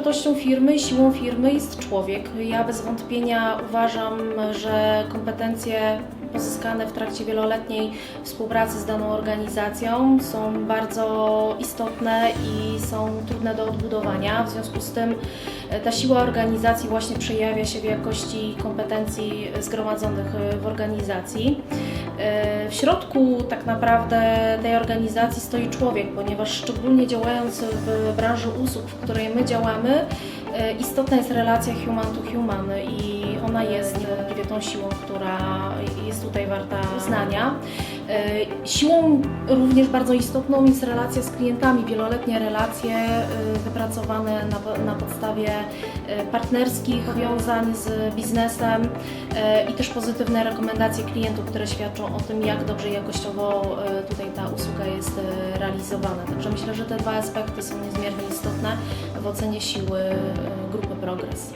wartością firmy siłą firmy jest człowiek. Ja bez wątpienia uważam, że kompetencje pozyskane w trakcie wieloletniej współpracy z daną organizacją są bardzo istotne i są trudne do odbudowania. W związku z tym e, ta siła organizacji właśnie przejawia się w jakości kompetencji zgromadzonych e, w organizacji. Środku tak naprawdę tej organizacji stoi człowiek, ponieważ szczególnie działając w branży usług, w której my działamy, e, istotna jest relacja human to human i ona jest niewątpliwie tą siłą, która jest tutaj warta uznania. E, Siłą również bardzo istotną jest relacja z klientami, wieloletnie relacje e, wypracowane na, na podstawie e, partnerskich powiązań z biznesem i też pozytywne rekomendacje klientów, które świadczą o tym, jak dobrze jakościowo tutaj ta usługa jest realizowana. Także myślę, że te dwa aspekty są niezmiernie istotne w ocenie siły grupy Progress.